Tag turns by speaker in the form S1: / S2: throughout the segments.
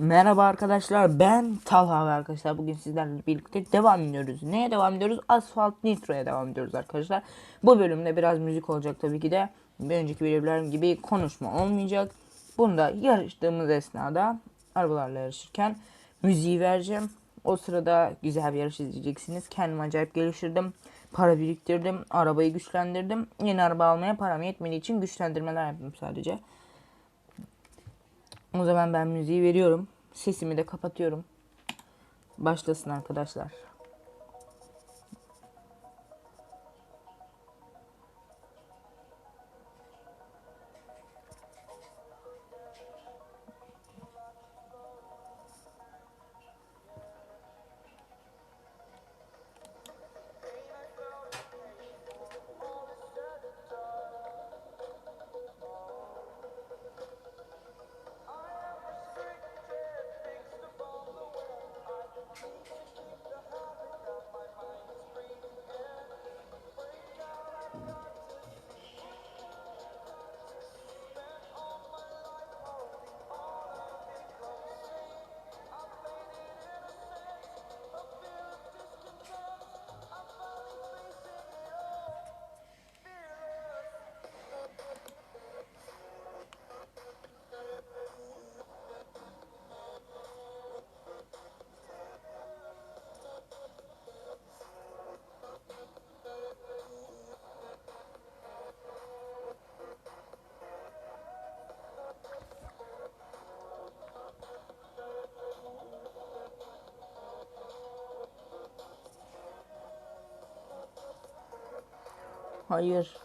S1: Merhaba arkadaşlar ben Talha ve arkadaşlar bugün sizlerle birlikte devam ediyoruz. Neye devam ediyoruz? Asfalt Nitro'ya devam ediyoruz arkadaşlar. Bu bölümde biraz müzik olacak tabii ki de. Bir önceki bölümlerim gibi konuşma olmayacak. Bunda yarıştığımız esnada arabalarla yarışırken müziği vereceğim. O sırada güzel bir yarış izleyeceksiniz. Kendimi acayip geliştirdim. Para biriktirdim. Arabayı güçlendirdim. Yeni araba almaya param yetmediği için güçlendirmeler yaptım sadece. O zaman ben müziği veriyorum. Sesimi de kapatıyorum. Başlasın arkadaşlar. Hayır.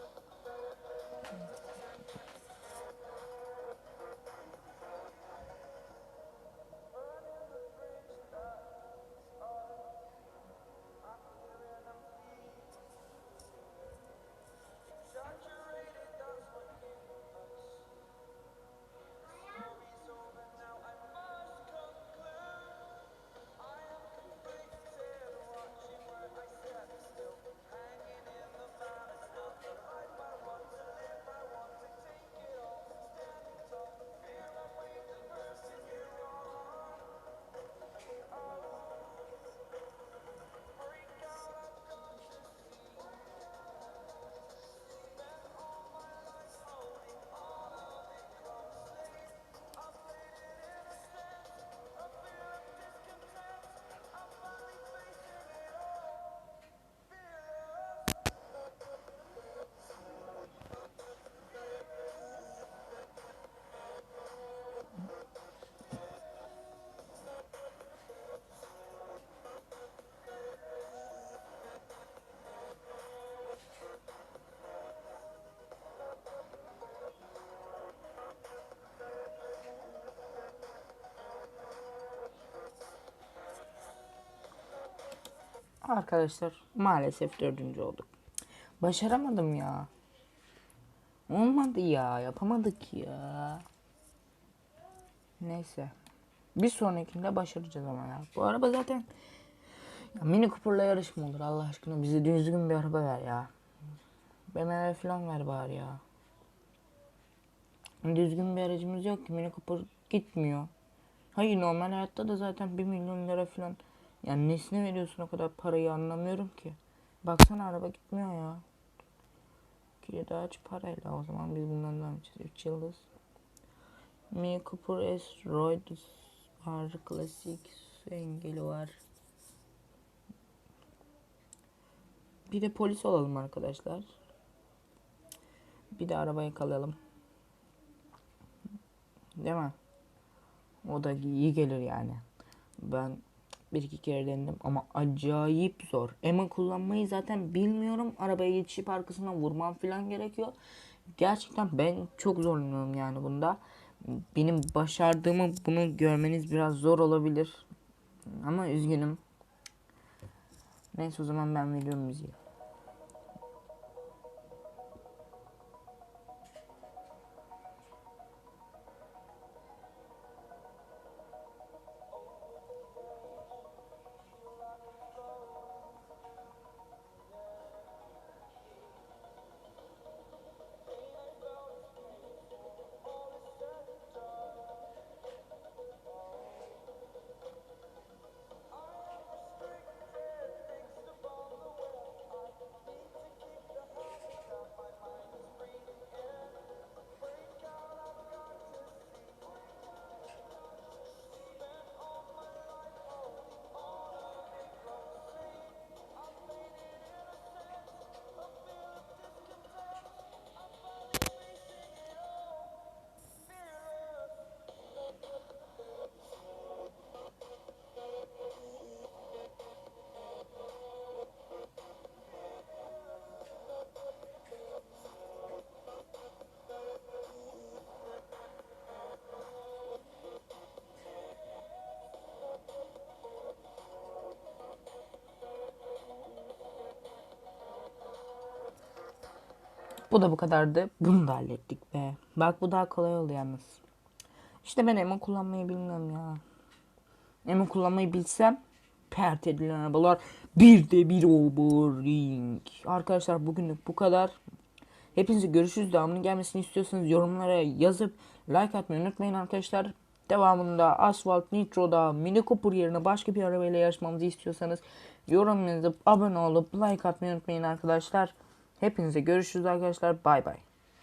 S1: Arkadaşlar maalesef dördüncü olduk. Başaramadım ya. Olmadı ya. Yapamadık ya. Neyse. Bir sonrakinde başaracağız ama ya. Bu araba zaten ya Mini Cooper'la yarış mı olur Allah aşkına bize düzgün bir araba ver ya. BMW falan ver bari ya. Düzgün bir aracımız yok ki Mini Cooper gitmiyor. Hayır normal hayatta da zaten 1 milyon lira falan. Yani nesine veriyorsun o kadar parayı anlamıyorum ki. Baksana araba gitmiyor ya. Kilidi aç parayla o zaman biz bundan devam edeceğiz. 3 yıldız. Mini Cooper S. Royds var. Klasik su engeli var. Bir de polis olalım arkadaşlar. Bir de araba yakalayalım. Değil mi? O da iyi gelir yani. Ben bir iki kere denedim ama acayip zor. Ema kullanmayı zaten bilmiyorum. Arabaya yetişip arkasına vurmam falan gerekiyor. Gerçekten ben çok zorlanıyorum yani bunda. Benim başardığımı bunu görmeniz biraz zor olabilir. Ama üzgünüm. Neyse o zaman ben veriyorum müziği. Bu da bu kadardı. Bunu da hallettik be. Bak bu daha kolay oldu yalnız. İşte ben emo kullanmayı bilmiyorum ya. Emo kullanmayı bilsem pert edilen arabalar bir de bir overring. Arkadaşlar bugünlük bu kadar. Hepinize görüşürüz. Devamının gelmesini istiyorsanız yorumlara yazıp like atmayı unutmayın arkadaşlar. Devamında Asphalt Nitro'da Mini Cooper yerine başka bir arabayla yarışmamızı istiyorsanız yorum yazıp abone olup like atmayı unutmayın arkadaşlar. Hepinize görüşürüz arkadaşlar. Bay bay.